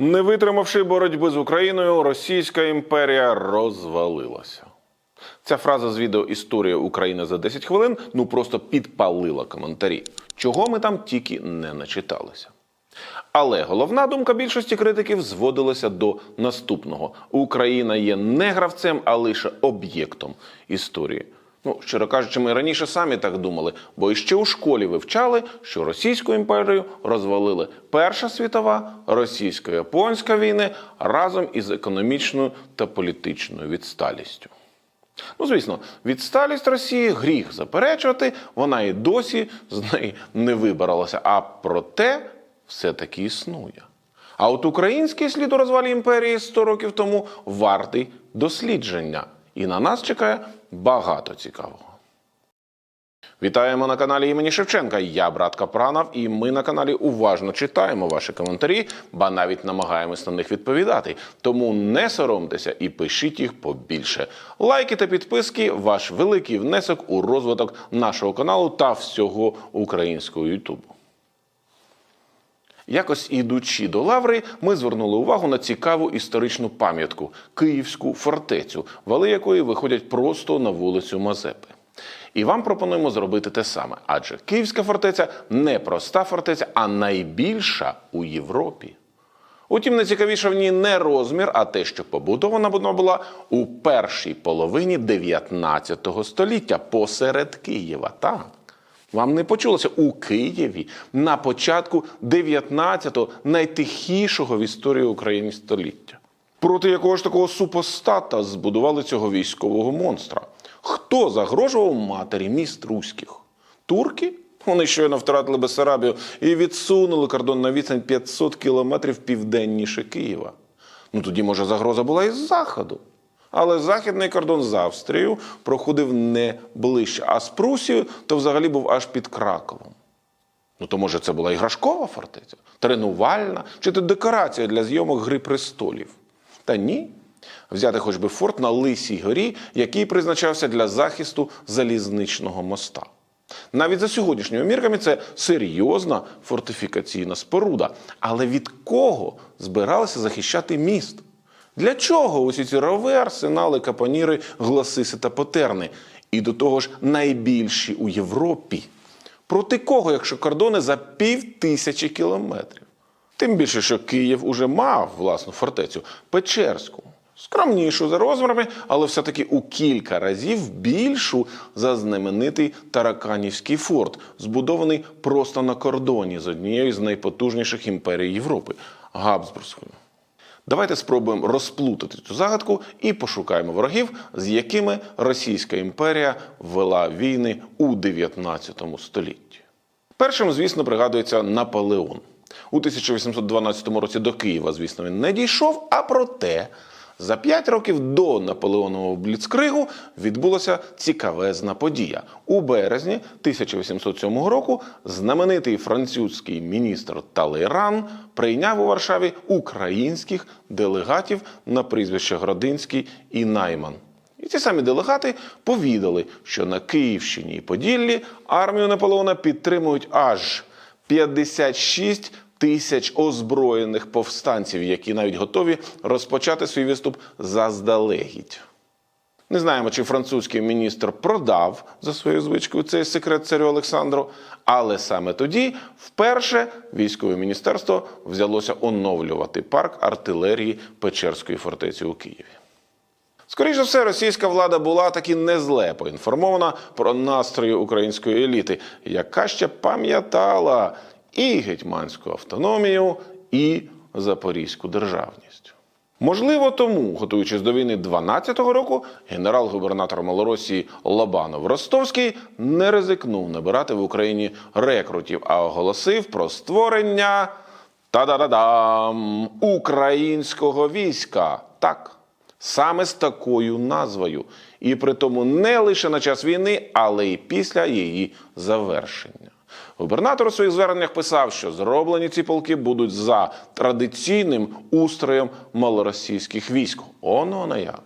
Не витримавши боротьби з Україною, Російська імперія розвалилася. Ця фраза з відео Історія України за 10 хвилин ну просто підпалила коментарі, чого ми там тільки не начиталися. Але головна думка більшості критиків зводилася до наступного: Україна є не гравцем, а лише об'єктом історії. Ну, щиро кажучи, ми раніше самі так думали, бо іще у школі вивчали, що Російську імперію розвалили Перша світова, російсько-японська війни разом із економічною та політичною відсталістю. Ну, звісно, відсталість Росії гріх заперечувати, вона і досі з неї не вибралася. А проте все-таки існує. А от український слід у розвалі імперії 100 років тому вартий дослідження. І на нас чекає багато цікавого. Вітаємо на каналі імені Шевченка. Я брат Капранов, і ми на каналі уважно читаємо ваші коментарі, ба навіть намагаємось на них відповідати. Тому не соромтеся і пишіть їх побільше. Лайки та підписки ваш великий внесок у розвиток нашого каналу та всього українського Ютубу. Якось ідучи до Лаври, ми звернули увагу на цікаву історичну пам'ятку Київську фортецю, вали якої виходять просто на вулицю Мазепи. І вам пропонуємо зробити те саме, адже Київська фортеця не проста фортеця, а найбільша у Європі. Утім, найцікавіше в ній не розмір, а те, що побудована вона була у першій половині 19 століття посеред Києва. Так. Вам не почулося у Києві на початку 19-го найтихішого в історії України століття. Проти якого ж такого супостата збудували цього військового монстра? Хто загрожував матері міст руських? Турки? Вони щойно втратили Бессарабію і відсунули кордон на відстань 500 кілометрів південніше Києва. Ну тоді, може, загроза була із заходу. Але західний кордон з Австрією проходив не ближче, а з Прусією то взагалі був аж під Краковом. Ну то може це була іграшкова фортеця, тренувальна чи то декорація для зйомок Гри престолів. Та ні. Взяти хоч би форт на Лисій горі, який призначався для захисту залізничного моста. Навіть за сьогоднішніми мірками це серйозна фортифікаційна споруда. Але від кого збиралися захищати міст? Для чого усі ці рови, арсенали, капоніри, гласиси та потерни? І до того ж найбільші у Європі. Проти кого, якщо кордони за пів тисячі кілометрів? Тим більше, що Київ уже мав власну фортецю Печерську. Скромнішу за розмірами, але все-таки у кілька разів більшу за знаменитий Тараканівський форт, збудований просто на кордоні з однією з найпотужніших імперій Європи Габсбурзькою. Давайте спробуємо розплутати цю загадку і пошукаємо ворогів, з якими Російська імперія вела війни у 19 столітті. Першим, звісно, пригадується Наполеон. У 1812 році до Києва, звісно, він не дійшов, а проте за п'ять років до Наполеонового бліцкригу відбулася цікавезна подія. У березні 1807 року знаменитий французький міністр Талейран прийняв у Варшаві українських делегатів на прізвище Гродинський і Найман. І ці самі делегати повідали, що на Київщині і Поділлі армію Наполеона підтримують аж 56 тисяч озброєних повстанців, які навіть готові розпочати свій виступ заздалегідь. Не знаємо, чи французький міністр продав за своєю звичкою цей секрет царю Олександру, але саме тоді вперше військове міністерство взялося оновлювати парк артилерії Печерської фортеці у Києві. Скоріше за все, російська влада була таки не зле поінформована про настрої української еліти, яка ще пам'ятала і гетьманську автономію, і запорізьку державність. Можливо, тому, готуючись до війни 12-го року, генерал-губернатор Малоросії Лобанов Ростовський не ризикнув набирати в Україні рекрутів, а оголосив про створення та-да-да-дам українського війська. Так, саме з такою назвою, і при тому не лише на час війни, але й після її завершення. Губернатор у своїх зверненнях писав, що зроблені ці полки будуть за традиційним устроєм малоросійських військ. Оно на як.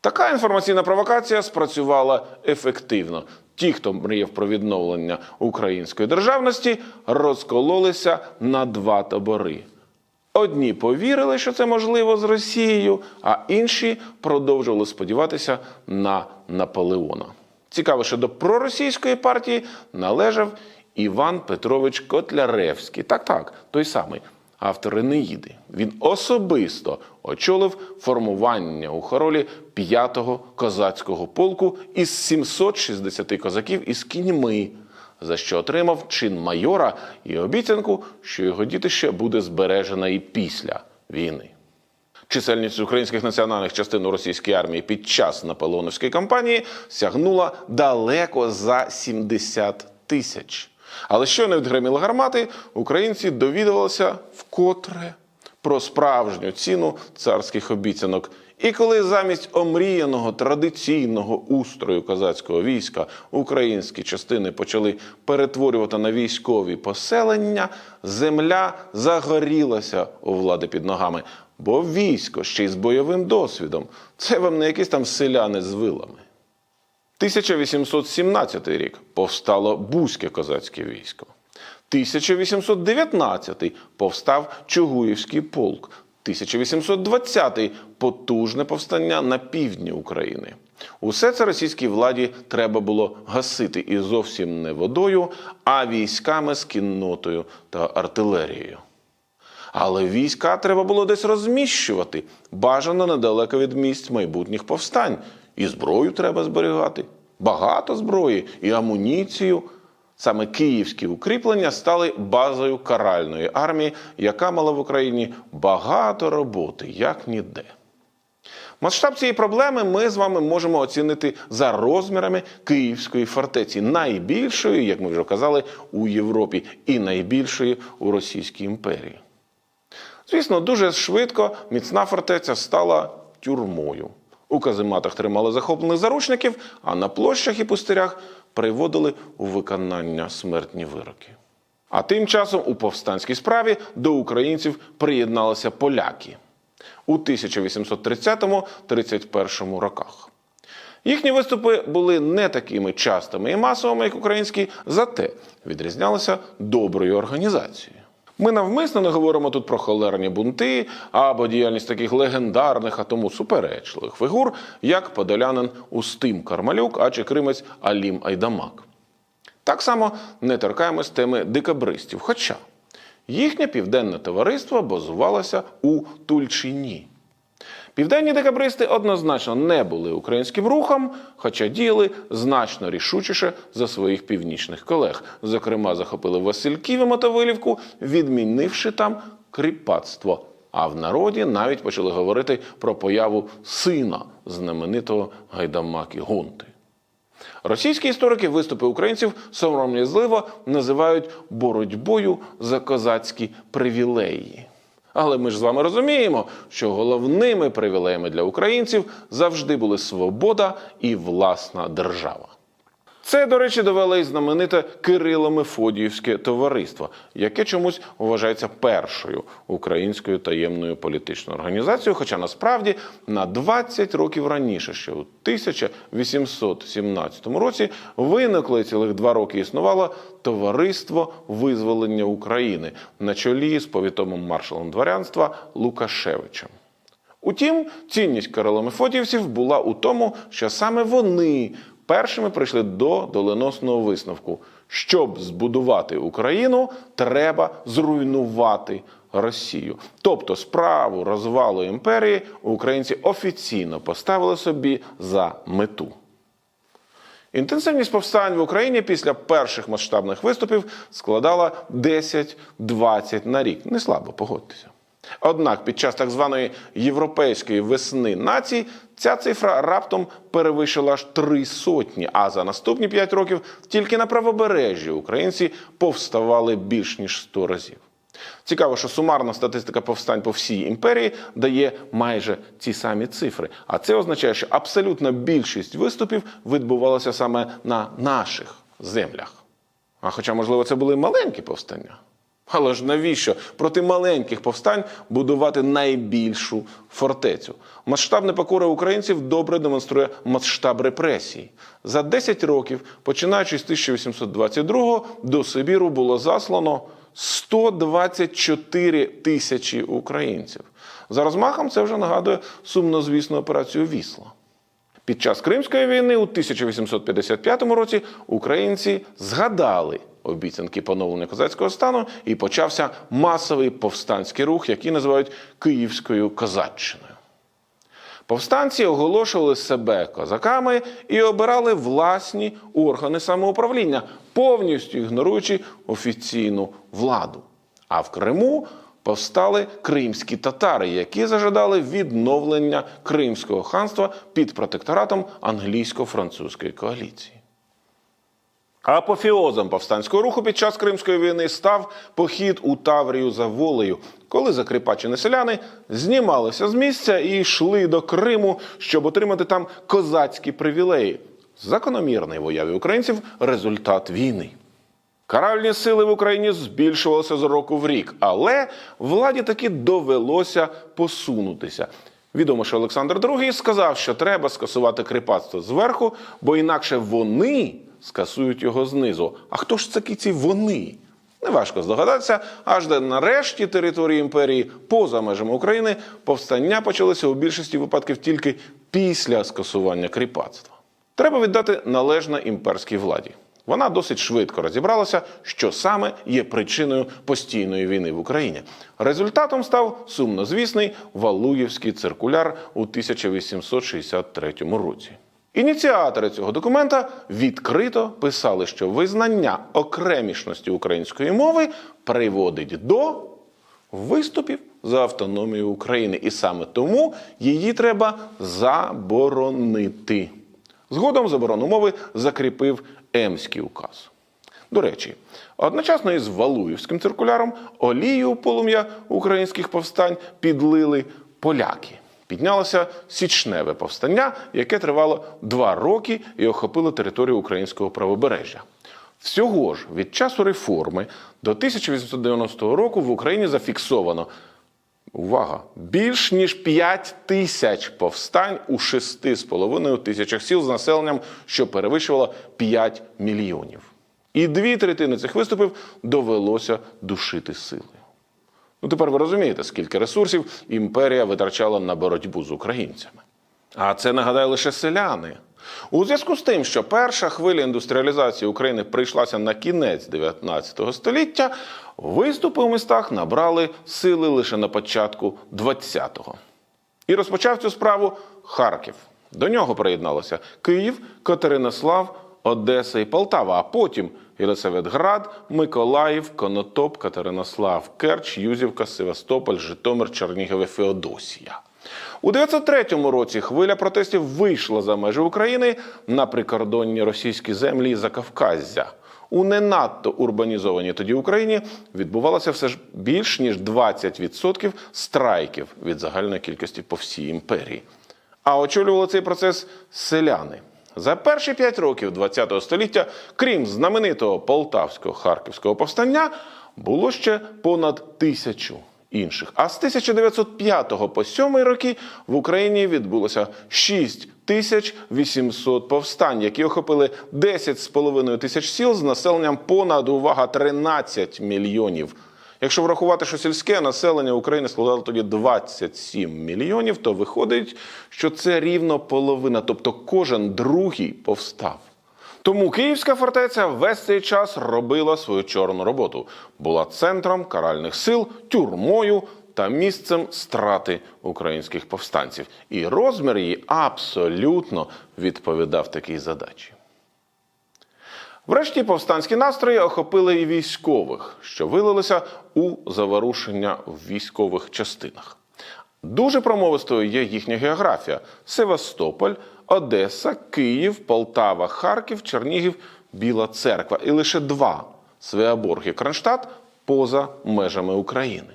Така інформаційна провокація спрацювала ефективно. Ті, хто мріяв про відновлення української державності, розкололися на два табори. Одні повірили, що це можливо з Росією, а інші продовжували сподіватися на Наполеона. Цікаво, що до проросійської партії належав Іван Петрович Котляревський. Так, так, той самий автор Енеїди. Він особисто очолив формування у хоролі 5-го козацького полку із 760 козаків із кіньми, за що отримав чин майора і обіцянку, що його дітище буде збережено і після війни. Чисельність українських національних частин у російській армії під час наполеоновської кампанії сягнула далеко за 70 тисяч. Але щойно відгриміли гармати, українці довідувалися вкотре про справжню ціну царських обіцянок. І коли замість омріяного традиційного устрою козацького війська українські частини почали перетворювати на військові поселення, земля загорілася у влади під ногами. Бо військо ще й з бойовим досвідом це вам не якісь там селяни з вилами. 1817 рік повстало Бузьке козацьке військо. 1819 повстав Чугуївський полк. 1820 потужне повстання на півдні України. Усе це російській владі треба було гасити і зовсім не водою, а військами з кіннотою та артилерією. Але війська треба було десь розміщувати, бажано недалеко від місць майбутніх повстань. І зброю треба зберігати. Багато зброї і амуніцію. Саме київські укріплення стали базою каральної армії, яка мала в Україні багато роботи, як ніде. Масштаб цієї проблеми ми з вами можемо оцінити за розмірами Київської фортеці, найбільшої, як ми вже казали, у Європі, і найбільшої у Російській імперії. Звісно, дуже швидко міцна фортеця стала тюрмою. У казематах тримали захоплених заручників, а на площах і пустирях приводили у виконання смертні вироки. А тим часом у повстанській справі до українців приєдналися поляки у 1830-31 роках. Їхні виступи були не такими частими і масовими, як українські, зате відрізнялися доброю організацією. Ми навмисно не говоримо тут про холерні бунти або діяльність таких легендарних, а тому суперечливих фігур, як подолянин Устим Кармалюк, а чи кримець Алім Айдамак. Так само не торкаємось теми декабристів. Хоча їхнє південне товариство базувалося у Тульчині. Південні декабристи однозначно не були українським рухом, хоча діяли значно рішучіше за своїх північних колег. Зокрема, захопили Васильків і Мотовилівку, відмінивши там кріпацтво. А в народі навіть почали говорити про появу сина знаменитого гайдамаки Гунти. Російські історики виступи українців сором'язливо називають боротьбою за козацькі привілеї. Але ми ж з вами розуміємо, що головними привілеями для українців завжди були свобода і власна держава. Це, до речі, довело й знамените Кирило-Мефодіївське товариство, яке чомусь вважається першою українською таємною політичною організацією, хоча насправді на 20 років раніше, ще у 1817 році, виникло і цілих два роки існувало Товариство визволення України на чолі з повітомим маршалом дворянства Лукашевичем. Утім, цінність Кирило-Мефодіївців була у тому, що саме вони першими прийшли до доленосного висновку. Щоб збудувати Україну, треба зруйнувати Росію. Тобто справу розвалу імперії українці офіційно поставили собі за мету. Інтенсивність повстань в Україні після перших масштабних виступів складала 10-20 на рік. Не слабо погодьтеся. Однак під час так званої європейської весни націй ця цифра раптом перевищила аж три сотні. А за наступні п'ять років тільки на правобережжі українці повставали більш ніж 100 разів. Цікаво, що сумарна статистика повстань по всій імперії дає майже ці самі цифри. А це означає, що абсолютна більшість виступів відбувалася саме на наших землях. А хоча, можливо, це були маленькі повстання. Але ж навіщо проти маленьких повстань будувати найбільшу фортецю? Масштаб непокори українців добре демонструє масштаб репресій. За 10 років, починаючи з 1822 до Сибіру було заслано 124 тисячі українців. За розмахом це вже нагадує сумнозвісну операцію Вісла. Під час Кримської війни у 1855 році українці згадали обіцянки поновлення козацького стану і почався масовий повстанський рух, який називають Київською козаччиною. Повстанці оголошували себе козаками і обирали власні органи самоуправління, повністю ігноруючи офіційну владу. А в Криму повстали кримські татари, які зажадали відновлення Кримського ханства під протекторатом англійсько-французької коаліції. Апофіозом повстанського руху під час Кримської війни став похід у Таврію за волею, коли закріпачені селяни знімалися з місця і йшли до Криму, щоб отримати там козацькі привілеї. Закономірний в уяві українців результат війни. Каральні сили в Україні збільшувалися з року в рік, але владі таки довелося посунутися. Відомо, що Олександр II сказав, що треба скасувати кріпацтво зверху, бо інакше вони скасують його знизу. А хто ж такі ці вони? Неважко здогадатися, аж де нарешті території імперії поза межами України повстання почалися у більшості випадків тільки після скасування кріпацтва. Треба віддати належне імперській владі. Вона досить швидко розібралася, що саме є причиною постійної війни в Україні. Результатом став сумнозвісний Валуєвський циркуляр у 1863 році. Ініціатори цього документа відкрито писали, що визнання окремішності української мови приводить до виступів за автономію України, і саме тому її треба заборонити. Згодом заборону мови закріпив Емський указ. До речі, одночасно із Валуївським циркуляром олію полум'я українських повстань підлили поляки. Піднялося січневе повстання, яке тривало два роки і охопило територію українського правобережжя. Всього ж від часу реформи до 1890 року в Україні зафіксовано Увага! Більш ніж 5 тисяч повстань у 6,5 тисячах сіл з населенням, що перевищувало 5 мільйонів. І дві третини цих виступів довелося душити силою. Ну тепер ви розумієте, скільки ресурсів імперія витрачала на боротьбу з українцями. А це нагадаю лише селяни. У зв'язку з тим, що перша хвиля індустріалізації України прийшлася на кінець 19 століття, виступи у містах набрали сили лише на початку 20-го. І розпочав цю справу Харків. До нього приєдналися Київ, Катеринослав, Одеса і Полтава, а потім Єлисаветград, Миколаїв, Конотоп, Катеринослав, Керч, Юзівка, Севастополь, Житомир, Чернігів і Феодосія. У 903 році хвиля протестів вийшла за межі України на прикордонні російські землі Закавказзя. У не надто урбанізованій тоді Україні відбувалося все ж більш ніж 20% страйків від загальної кількості по всій імперії. А очолювали цей процес селяни. За перші п'ять років ХХ століття, крім знаменитого полтавського харківського повстання, було ще понад тисячу інших. А з 1905 по 7 роки в Україні відбулося 6 тисяч 800 повстань, які охопили 10,5 тисяч сіл з населенням понад увага 13 мільйонів. Якщо врахувати, що сільське населення України складало тоді 27 мільйонів, то виходить, що це рівно половина, тобто кожен другий повстав. Тому Київська фортеця весь цей час робила свою чорну роботу, була центром каральних сил, тюрмою та місцем страти українських повстанців. І розмір її абсолютно відповідав такій задачі. Врешті повстанські настрої охопили і військових, що вилилося у заворушення в військових частинах. Дуже промовистою є їхня географія: Севастополь, Одеса, Київ, Полтава, Харків, Чернігів, Біла Церква. І лише два Свеаборг і Кронштадт поза межами України.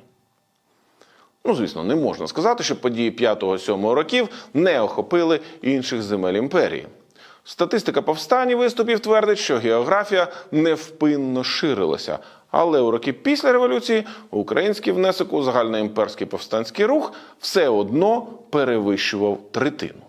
Ну, звісно, не можна сказати, що події 5-7 років не охопили інших земель імперії. Статистика повстань і виступів твердить, що географія невпинно ширилася. Але у роки після революції український внесок у загальноімперський повстанський рух все одно перевищував третину.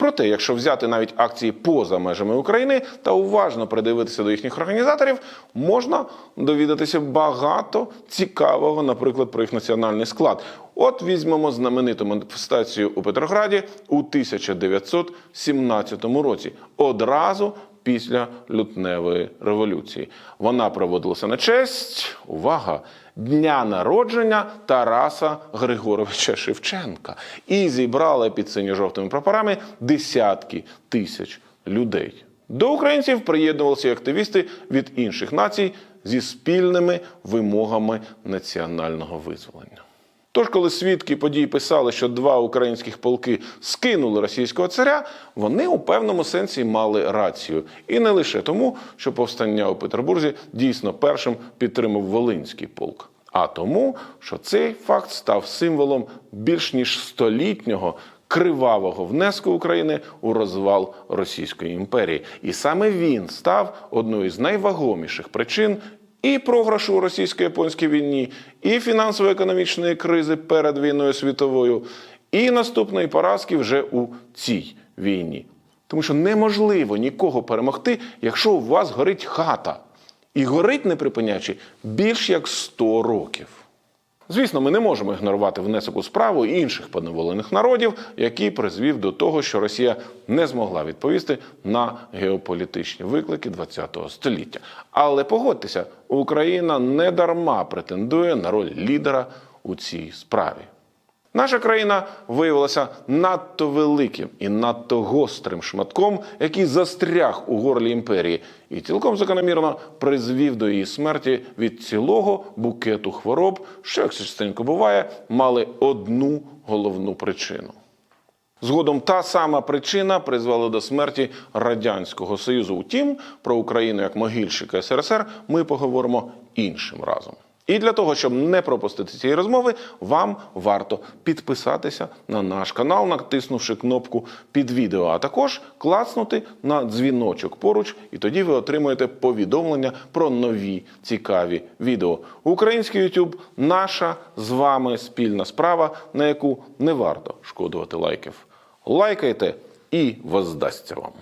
Проте, якщо взяти навіть акції поза межами України та уважно придивитися до їхніх організаторів, можна довідатися багато цікавого, наприклад, про їх національний склад. От візьмемо знамениту маніфестацію у Петрограді у 1917 році, одразу після лютневої революції. Вона проводилася на честь, увага, дня народження Тараса Григоровича Шевченка і зібрала під синьо-жовтими прапорами десятки тисяч людей. До українців приєднувалися активісти від інших націй зі спільними вимогами національного визволення. Тож, коли свідки подій писали, що два українських полки скинули російського царя, вони у певному сенсі мали рацію. І не лише тому, що повстання у Петербурзі дійсно першим підтримав Волинський полк, а тому, що цей факт став символом більш ніж столітнього кривавого внеску України у розвал Російської імперії. І саме він став одною з найвагоміших причин і програшу у російсько-японській війні, і фінансово-економічної кризи перед війною світовою, і наступної поразки вже у цій війні. Тому що неможливо нікого перемогти, якщо у вас горить хата. І горить не припиняючи більш як 100 років. Звісно, ми не можемо ігнорувати внесок у справу інших поневолених народів, який призвів до того, що Росія не змогла відповісти на геополітичні виклики ХХ століття. Але погодьтеся, Україна не дарма претендує на роль лідера у цій справі. Наша країна виявилася надто великим і надто гострим шматком, який застряг у горлі імперії, і цілком закономірно призвів до її смерті від цілого букету хвороб, що, як частенько буває, мали одну головну причину. Згодом та сама причина призвела до смерті радянського союзу. Утім, про Україну як могильщика СРСР ми поговоримо іншим разом. І для того, щоб не пропустити цієї розмови, вам варто підписатися на наш канал, натиснувши кнопку під відео, а також клацнути на дзвіночок поруч, і тоді ви отримуєте повідомлення про нові цікаві відео. Український YouTube – наша з вами спільна справа, на яку не варто шкодувати лайків. Лайкайте і воздасться вам.